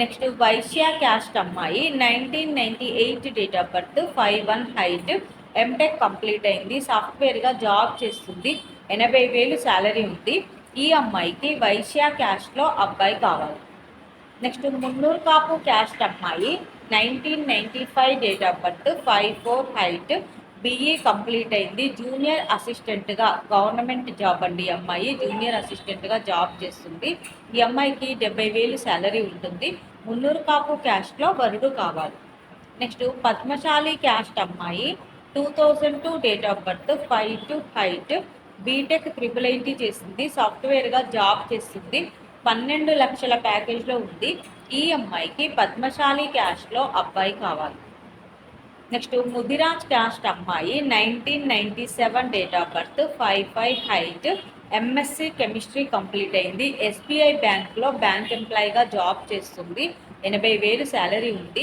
Next Vaishya caste అమ్మాయి nineteen ninety eight date of birth five one height. MTech complete అయింది. సాఫ్ట్వేర్గా job చేస్తుంది. ఎనభై వేలు శాలరీ ఉంది. ఈ అమ్మాయికి వైశ్య క్యాస్ట్లో అబ్బాయి కావాలి. నెక్స్ట్ మున్నూరు కాపు క్యాస్ట్ అమ్మాయి nineteen ninety five date of birth five four height. BE complete అయింది. జూనియర్ అసిస్టెంట్గా గవర్నమెంట్ జాబ్ అండి అమ్మాయి. జూనియర్ అసిస్టెంట్గా జాబ్ చేస్తుంది. ఈ అమ్మాయికి డెబ్బై వేలు శాలరీ ఉంటుంది. మున్నూరు కాపు క్యాస్ట్లో వరుడు కావాలి. నెక్స్ట్ పద్మశాలి క్యాస్ట్ అమ్మాయి. Two thousand two date of birth five two height BTech triple IT చేసింది. సాఫ్ట్వేర్గా జాబ్ చేస్తుంది. పన్నెండు లక్షల ప్యాకేజ్లో ఉంది. ఈ అమ్మాయికి పద్మశాలి క్యాస్ట్లో అబ్బాయి కావాలి. నెక్స్ట్ ముదిరాజ్ క్యాస్ట్ అమ్మాయి nineteen ninety seven date of birth five five height MSc chemistry complete అయింది. ఎస్బీఐ బ్యాంక్లో బ్యాంక్ ఎంప్లాయీగా జాబ్ చేస్తుంది. ఎనభై వేలు శాలరీ ఉంది.